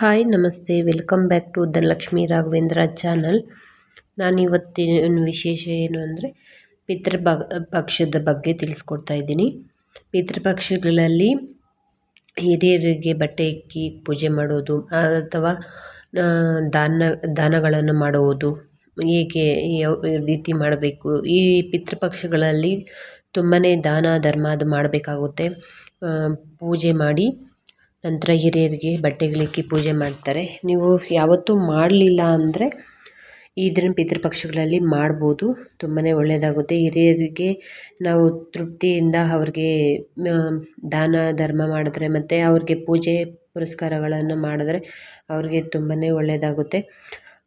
Hi ನಮಸ್ತೆ. Welcome back to Dhanalakshmi Raghavendra channel ನಾನು ಇವತ್ತಿನ ವಿಶೇಷ ಏನು ಅಂದರೆ ಪಿತೃ ಪಕ್ಷದ ಬಗ್ಗೆ ತಿಳಿಸ್ಕೊಡ್ತಾ ಇದ್ದೀನಿ. ಪಿತೃಪಕ್ಷಗಳಲ್ಲಿ ಹಿರಿಯರಿಗೆ ಬಟ್ಟೆ ಇಕ್ಕಿ ಪೂಜೆ ಮಾಡೋದು, ಅಥವಾ ದಾನ, ದಾನಗಳನ್ನು ಮಾಡುವುದು, ಹೇಗೆ ಯಾವ ರೀತಿ ಮಾಡಬೇಕು, ಈ ಪಿತೃಪಕ್ಷಗಳಲ್ಲಿ ತುಂಬಾ ದಾನ, ಧರ್ಮ ಅದು ಮಾಡಬೇಕಾಗುತ್ತೆ. ಪೂಜೆ ಮಾಡಿ ನಂತರ ಹಿರಿಯರಿಗೆ ಬಟ್ಟೆಗಳಿಕ್ಕಿ ಪೂಜೆ ಮಾಡ್ತಾರೆ. ನೀವು ಯಾವತ್ತೂ ಮಾಡಲಿಲ್ಲ ಅಂದರೆ ದಿನ ಪಿತೃಪಕ್ಷಗಳಲ್ಲಿ ಮಾಡ್ಬೋದು. ತುಂಬಾ ಒಳ್ಳೆಯದಾಗುತ್ತೆ. ಹಿರಿಯರಿಗೆ ನಾವು ತೃಪ್ತಿಯಿಂದ ಅವ್ರಿಗೆ ದಾನ, ಧರ್ಮ ಮಾಡಿದ್ರೆ ಮತ್ತು ಅವ್ರಿಗೆ ಪೂಜೆ ಪುರಸ್ಕಾರಗಳನ್ನು ಮಾಡಿದ್ರೆ ಅವ್ರಿಗೆ ತುಂಬಾ ಒಳ್ಳೆಯದಾಗುತ್ತೆ.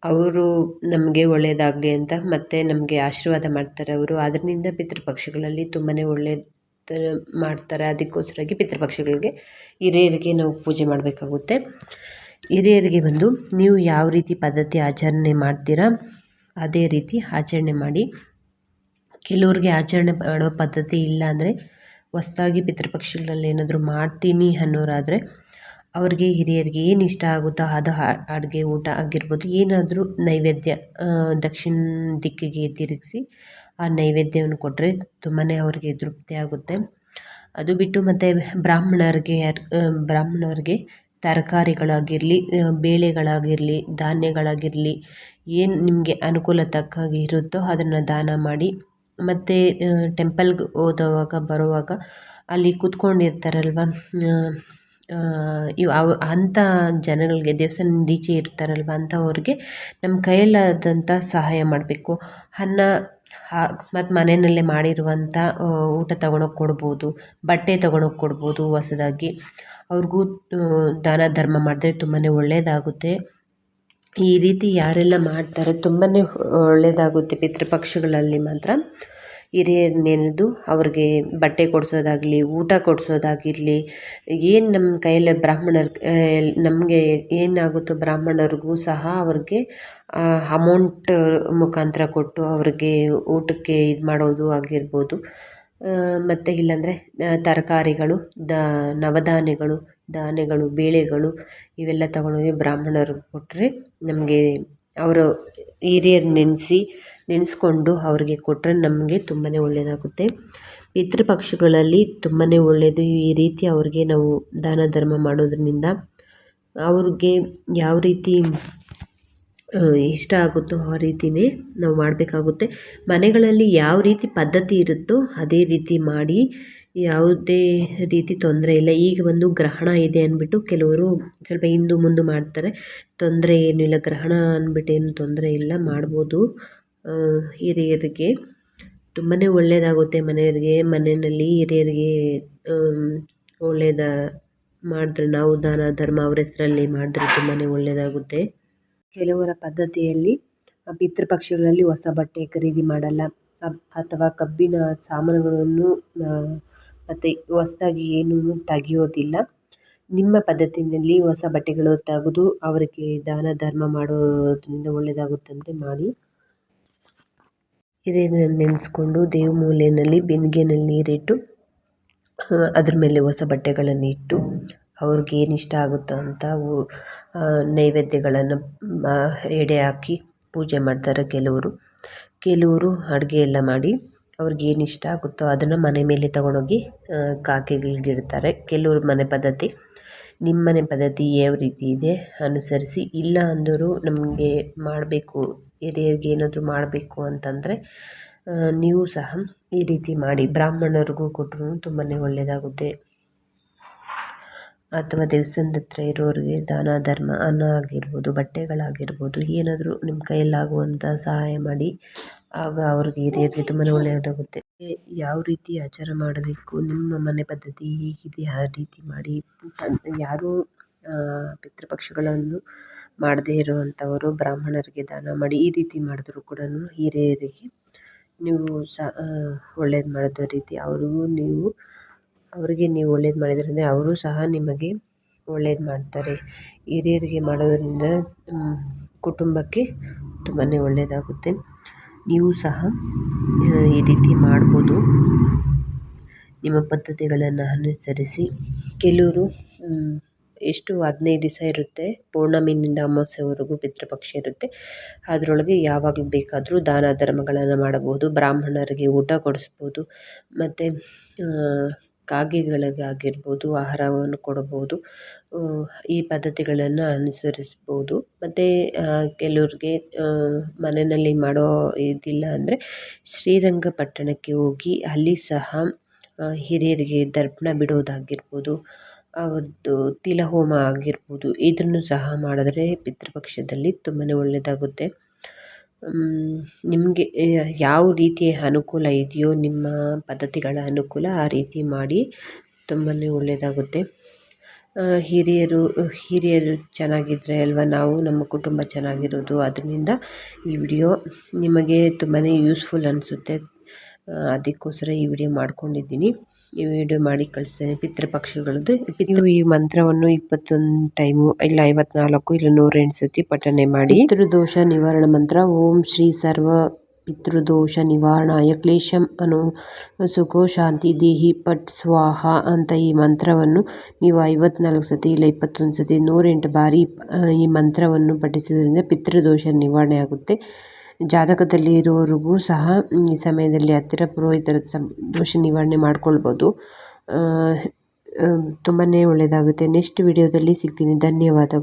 ಅವರು ನಮಗೆ ಒಳ್ಳೆಯದಾಗಲಿ ಅಂತ ಮತ್ತು ನಮಗೆ ಆಶೀರ್ವಾದ ಮಾಡ್ತಾರೆ ಅವರು. ಅದರಿಂದ ಪಿತೃಪಕ್ಷಗಳಲ್ಲಿ ತುಂಬಾ ಒಳ್ಳೆಯ ಮಾಡ್ತಾರೆ ಅದಕ್ಕೋಸ್ಕರವಾಗಿ ಪಿತೃಪಕ್ಷಗಳಿಗೆ ಹಿರಿಯರಿಗೆ ನಾವು ಪೂಜೆ ಮಾಡಬೇಕಾಗುತ್ತೆ. ಹಿರಿಯರಿಗೆ ಬಂದು ನೀವು ಯಾವ ರೀತಿ ಪದ್ಧತಿ ಆಚರಣೆ ಮಾಡ್ತೀರಾ, ಅದೇ ರೀತಿ ಆಚರಣೆ ಮಾಡಿ. ಕೆಲವ್ರಿಗೆ ಆಚರಣೆ ಮಾಡೋ ಪದ್ಧತಿ ಇಲ್ಲ ಅಂದರೆ ಹೊಸ್ದಾಗಿ ಪಿತೃಪಕ್ಷಗಳಲ್ಲಿ ಏನಾದರೂ ಮಾಡ್ತೀನಿ ಅನ್ನೋರಾದರೆ ಅವ್ರಿಗೆ ಹಿರಿಯರಿಗೆ ಏನು ಇಷ್ಟ ಆಗುತ್ತೋ ಅದು ಅಡುಗೆ ಊಟ ಆಗಿರ್ಬೋದು. ಏನಾದರೂ ನೈವೇದ್ಯ ದಕ್ಷಿಣ ದಿಕ್ಕಿಗೆ ತಿರುಗಿಸಿ ಆ ನೈವೇದ್ಯವನ್ನು ಕೊಟ್ಟರೆ ತುಂಬಾ ಅವ್ರಿಗೆ ತೃಪ್ತಿ ಆಗುತ್ತೆ. ಅದು ಬಿಟ್ಟು ಮತ್ತು ಬ್ರಾಹ್ಮಣರಿಗೆ ಬ್ರಾಹ್ಮಣರಿಗೆ ತರಕಾರಿಗಳಾಗಿರಲಿ ಬೇಳೆಗಳಾಗಿರಲಿ, ಧಾನ್ಯಗಳಾಗಿರಲಿ, ಏನು ನಿಮಗೆ ಅನುಕೂಲ ತಕ್ಕಾಗಿ ಇರುತ್ತೋ ಅದನ್ನು ದಾನ ಮಾಡಿ, ಮತ್ತು ಟೆಂಪಲ್ಗೆ ಹೋದವಾಗ, ಬರುವಾಗ ಅಲ್ಲಿ ಕೂತ್ಕೊಂಡಿರ್ತಾರಲ್ವ ಇವು ಅವು ಅಂಥ ಜನಗಳಿಗೆ ದೇವಸ್ಥಾನದ ಈಚೆ ಇರ್ತಾರಲ್ವ ಅಂಥವ್ರಿಗೆ ನಮ್ಮ ಕೈಯಲ್ಲಾದಂಥ ಸಹಾಯ ಮಾಡಬೇಕು. ಅನ್ನ ಅಕಸ್ಮಾತ್ ಮನೆಯಲ್ಲೇ ಮಾಡಿರುವಂಥ ಊಟ ತಗೊಂಡೋಗಿ ಕೊಡ್ಬೋದು, ಬಟ್ಟೆ ತಗೊಂಡೋಗಿ ಕೊಡ್ಬೋದು ಹೊಸದಾಗಿ. ಅವ್ರಿಗೂ ದಾನ ಧರ್ಮ ಮಾಡಿದ್ರೆ ತುಂಬಾ ಒಳ್ಳೆಯದಾಗುತ್ತೆ ಈ ರೀತಿ ಯಾರೆಲ್ಲ ಮಾಡ್ತಾರೆ ತುಂಬಾ ಒಳ್ಳೆಯದಾಗುತ್ತೆ ಪಿತೃಪಕ್ಷಗಳಲ್ಲಿ ಮಾತ್ರ. ಹಿರಿಯರ್ ನೆನೆದು ಅವ್ರಿಗೆ ಬಟ್ಟೆ ಕೊಡಿಸೋದಾಗ್ಲಿ, ಊಟ ಕೊಡಿಸೋದಾಗಿರ್ಲಿ, ಏನು ನಮ್ಮ ಕೈಯಲ್ಲಿ ಬ್ರಾಹ್ಮಣರ ನಮಗೆ ಏನಾಗುತ್ತೋ ಬ್ರಾಹ್ಮಣರಿಗೂ ಸಹ ಅವ್ರಿಗೆ ಅಮೌಂಟ್ ಮುಖಾಂತರ ಕೊಟ್ಟು ಅವ್ರಿಗೆ ಊಟಕ್ಕೆ ಇದು ಮಾಡೋದು ಆಗಿರ್ಬೋದು. ಮತ್ತು ಇಲ್ಲಾಂದರೆ ತರಕಾರಿಗಳು, ದ, ನವಧಾನ್ಯಗಳು, ಧಾನ್ಯಗಳು, ಬೇಳೆಗಳು, ಇವೆಲ್ಲ ತಗೊಂಡೋಗಿ ಬ್ರಾಹ್ಮಣರಿಗೆ ಕೊಟ್ಟರೆ ನಮಗೆ ಅವರು ಹಿರಿಯರ್ ನೆನೆಸಿ ನೆನೆಸ್ಕೊಂಡು ಅವ್ರಿಗೆ ಕೊಟ್ಟರೆ ನಮಗೆ ತುಂಬಾ ಒಳ್ಳೆಯದಾಗುತ್ತೆ ಪಿತೃಪಕ್ಷಗಳಲ್ಲಿ ತುಂಬಾ ಒಳ್ಳೆಯದು ಈ ರೀತಿ ಅವ್ರಿಗೆ ನಾವು ದಾನ, ಧರ್ಮ ಮಾಡೋದ್ರಿಂದ ಅವ್ರಿಗೆ ಯಾವ ರೀತಿ ಇಷ್ಟ ಆಗುತ್ತೋ ಆ ರೀತಿಯೇ ನಾವು ಮಾಡಬೇಕಾಗುತ್ತೆ. ಮನೆಗಳಲ್ಲಿ ಯಾವ ರೀತಿ ಪದ್ಧತಿ ಇರುತ್ತೋ ಅದೇ ರೀತಿ ಮಾಡಿ ಯಾವುದೇ ರೀತಿ ತೊಂದರೆ ಇಲ್ಲ. ಈಗ ಒಂದು ಗ್ರಹಣ ಇದೆ ಅಂದ್ಬಿಟ್ಟು ಕೆಲವರು ಸ್ವಲ್ಪ ಹಿಂದು ಮುಂದು ಮಾಡ್ತಾರೆ. ತೊಂದರೆ ಇಲ್ಲ. ಗ್ರಹಣ ಅಂದ್ಬಿಟ್ಟು ಏನು ತೊಂದರೆ ಇಲ್ಲ. ಮಾಡ್ಬೋದು. ಹಿರಿಯರಿಗೆ ತುಂಬಾ ಒಳ್ಳೆಯದಾಗುತ್ತೆ ಮನೆಯವರಿಗೆ, ಮನೆಯಲ್ಲಿ ಹಿರಿಯರಿಗೆ ಒಳ್ಳೆಯದ ಮಾಡಿದ್ರೆ ನಾವು ದಾನ ಧರ್ಮ ಅವ್ರ ಹೆಸರಲ್ಲಿ ಮಾಡಿದ್ರೆ ತುಂಬಾ ಒಳ್ಳೆಯದಾಗುತ್ತೆ ಕೆಲವರ ಪದ್ಧತಿಯಲ್ಲಿ ಪಿತೃಪಕ್ಷಗಳಲ್ಲಿ ಹೊಸ ಬಟ್ಟೆ ಖರೀದಿ ಮಾಡಲ್ಲ. ಅಥವಾ ಕಬ್ಬಿನ ಸಾಮಾನುಗಳನ್ನು ಮತ್ತು ಹೊಸದಾಗಿ ಏನೂ ತೆಗೆಯೋದಿಲ್ಲ. ನಿಮ್ಮ ಪದ್ಧತಿಯಲ್ಲಿ ಹೊಸ ಬಟ್ಟೆಗಳು ತೆಗೆದು ಅವರಿಗೆ ದಾನ ಧರ್ಮ ಮಾಡೋದ್ರಿಂದ ಒಳ್ಳೆಯದಾಗುತ್ತಂತೆ ಮಾಡಿ. ಹಿರಿಯರನ್ನು ನೆನೆಸ್ಕೊಂಡು ದೇವಮೂಲೆಯಲ್ಲಿ ಬಿಂದಿಗೆನಲ್ಲಿ ನೀರಿಟ್ಟು ಅದ್ರ ಮೇಲೆ ಹೊಸ ಬಟ್ಟೆಗಳನ್ನು ಇಟ್ಟು, ಅವ್ರಿಗೆ ಏನು ಇಷ್ಟ ಆಗುತ್ತೋ ಅಂತ ನೈವೇದ್ಯಗಳನ್ನು ಎಡೆ ಹಾಕಿ ಪೂಜೆ ಮಾಡ್ತಾರೆ ಕೆಲವರು. ಕೆಲವರು ಅಡುಗೆ ಎಲ್ಲ ಮಾಡಿ, ಅವ್ರಿಗೆ ಏನು ಇಷ್ಟ ಆಗುತ್ತೋ ಅದನ್ನು ಮನೆ ಮೇಲೆ ತಗೊಂಡೋಗಿ ಕಾಗೆಗಳ್ಗೆ ಇಡ್ತಾರೆ. ಕೆಲವ್ರ ಮನೆ ಪದ್ಧತಿ, ನಿಮ್ಮ ಮನೆ ಪದ್ಧತಿ ಯಾವ ರೀತಿ ಇದೆ, ಅನುಸರಿಸಿ. ಇಲ್ಲ ಅಂದರೂ ನಮಗೆ ಮಾಡಬೇಕು ಹಿರಿಯರಿಗೆ ಏನಾದರೂ ಮಾಡಬೇಕು ಅಂತಂದರೆ ನೀವು ಸಹ ಈ ರೀತಿ ಮಾಡಿ. ಬ್ರಾಹ್ಮಣರಿಗೂ ಕೊಟ್ಟರು ತುಂಬಾ ಒಳ್ಳೆಯದಾಗುತ್ತೆ ಅಥವಾ ದೇವಸ್ಥಾನದ ಹತ್ರ ಇರೋರಿಗೆ ದಾನ, ಧರ್ಮ, ಅನ್ನ ಆಗಿರ್ಬೋದು, ಬಟ್ಟೆಗಳಾಗಿರ್ಬೋದು, ಏನಾದರೂ ನಿಮ್ಮ ಕೈಯಲ್ಲಾಗುವಂಥ ಸಹಾಯ ಮಾಡಿ, ಆಗ ಅವ್ರಿಗೆ ಹಿರಿಯರಿಗೆ ತುಂಬಾ ಒಳ್ಳೆಯದಾಗುತ್ತೆ ಯಾವ ರೀತಿ ಆಚಾರ ಮಾಡಬೇಕು, ನಿಮ್ಮ ಮನೆ ಪದ್ಧತಿ ಹೇಗಿದೆ, ಆ ರೀತಿ ಮಾಡಿ ಯಾರೂ ಪಿತೃಪಕ್ಷಗಳನ್ನು ಮಾಡದೇ ಇರುವಂಥವರು ಬ್ರಾಹ್ಮಣರಿಗೆ ದಾನ ಮಾಡಿ ಈ ರೀತಿ ಮಾಡಿದ್ರು ಕೂಡ ಹಿರಿಯರಿಗೆ. ನೀವು ಸಹ ಒಳ್ಳೇದು ಮಾಡಿದ ರೀತಿ ಅವರಿಗೂ ನೀವು, ಅವರಿಗೆ ನೀವು ಒಳ್ಳೇದು ಮಾಡಿದ್ರಿಂದ ಅವರು ಸಹ ನಿಮಗೆ ಒಳ್ಳೇದು ಮಾಡ್ತಾರೆ. ಹಿರಿಯರಿಗೆ ಮಾಡೋದರಿಂದ ಕುಟುಂಬಕ್ಕೆ ತುಂಬಾ ಒಳ್ಳೆಯದಾಗುತ್ತೆ ನೀವು ಸಹ ಈ ರೀತಿ ಮಾಡ್ಬೋದು. ನಿಮ್ಮ ಪದ್ಧತಿಗಳನ್ನು ಅನುಸರಿಸಿ. ಕೆಲವರು ಎಷ್ಟು ಹದಿನೈದು ದಿವಸ ಇರುತ್ತೆ, ಪೌರ್ಣಮಿಯಿಂದ ಅಮಾವಾಸ್ಯೆವರೆಗೂ ಪಿತೃಪಕ್ಷ ಇರುತ್ತೆ. ಅದರೊಳಗೆ ಯಾವಾಗ ಬೇಕಾದರೂ ದಾನ ಧರ್ಮಗಳನ್ನು ಮಾಡಬಹುದು, ಬ್ರಾಹ್ಮಣರಿಗೆ ಊಟ ಕೊಡಿಸ್ಬೋದು, ಮತ್ತು ಕಾಗೆಗಳಿಗಾಗಿರ್ಬೋದು, ಆಹಾರವನ್ನು ಕೊಡಬಹುದು ಈ ಪದ್ಧತಿಗಳನ್ನು ಅನುಸರಿಸ್ಬೋದು. ಮತ್ತು ಕೆಲವ್ರಿಗೆ ಮನೆಯಲ್ಲಿ ಮಾಡೋ ಇದಿಲ್ಲ ಅಂದರೆ ಶ್ರೀರಂಗಪಟ್ಟಣಕ್ಕೆ ಹೋಗಿ ಅಲ್ಲಿ ಸಹ ಹಿರಿಯರಿಗೆ ದರ್ಪಣ ಬಿಡೋದಾಗಿರ್ಬೋದು ಅವ್ರದ್ದು ತಿಲಹೋಮ ಆಗಿರ್ಬೋದು ಇದನ್ನು ಸಹ ಮಾಡಿದ್ರೆ ಪಿತೃಪಕ್ಷದಲ್ಲಿ ತುಂಬಾ ಒಳ್ಳೆಯದಾಗುತ್ತೆ ನಿಮಗೆ ಯಾವ ರೀತಿಯ ಅನುಕೂಲ ಇದೆಯೋ, ನಿಮ್ಮ ಪದ್ಧತಿಗಳ ಅನುಕೂಲ ಆ ರೀತಿ ಮಾಡಿ ತುಂಬಾ ಒಳ್ಳೆಯದಾಗುತ್ತೆ ಹಿರಿಯರು ಹಿರಿಯರು ಚೆನ್ನಾಗಿದ್ರೆ ಅಲ್ವಾ, ನಾವು ನಮ್ಮ ಕುಟುಂಬ ಚೆನ್ನಾಗಿರೋದು, ಅದರಿಂದ ಈ ವಿಡಿಯೋ ನಿಮಗೆ ತುಂಬಾ ಯೂಸ್ಫುಲ್ ಅನಿಸುತ್ತೆ. ಅದಕ್ಕೋಸ್ಕರ ಈ ವಿಡಿಯೋ ಮಾಡ್ಕೊಂಡಿದ್ದೀನಿ. ವಿಡಿಯೋ ಮಾಡಿ ಕಳಿಸ್ತೇನೆ. ಪಿತೃಪಕ್ಷಗಳದ್ದು ನೀವು ಈ ಮಂತ್ರವನ್ನು ಇಪ್ಪತ್ತೊಂದು ಟೈಮು ಇಲ್ಲ ಐವತ್ನಾಲ್ಕು, ಇಲ್ಲ ನೂರೆಂಟು ಸತಿ ಪಠನೆ ಮಾಡಿ. ಪಿತೃದೋಷ ನಿವಾರಣ ಮಂತ್ರ, ಓಂ ಶ್ರೀ ಸರ್ವ ಪಿತೃದೋಷ ನಿವಾರಣಾಯ ಕ್ಲೇಶಂ ಅನು ಸುಖೋ ಶಾಂತಿ ದೇಹಿ ಪಟ್ ಸ್ವಾಹ ಅಂತ ಈ ಮಂತ್ರವನ್ನು ನೀವು ಐವತ್ನಾಲ್ಕು ಸತಿ ಇಲ್ಲ ಇಪ್ಪತ್ತೊಂದು ಸತಿ ನೂರೆಂಟು ಬಾರಿ ಈ ಮಂತ್ರವನ್ನು ಪಠಿಸುವುದರಿಂದ ಪಿತೃದೋಷ ನಿವಾರಣೆ ಆಗುತ್ತೆ. ಜಾತಕದಲ್ಲಿ ಇರುವವರಿಗೂ ಸಹ ಈ ಸಮಯದಲ್ಲಿ ಹತ್ತಿರ ಪುರೋಹಿತರ ದೋಷ ನಿವಾರಣೆ ಮಾಡ್ಕೊಳ್ಬೋದು. ತುಂಬಾ ಒಳ್ಳೆಯದಾಗುತ್ತೆ ನೆಕ್ಸ್ಟ್ ವಿಡಿಯೋದಲ್ಲಿ ಸಿಗ್ತೀನಿ. ಧನ್ಯವಾದಗಳು.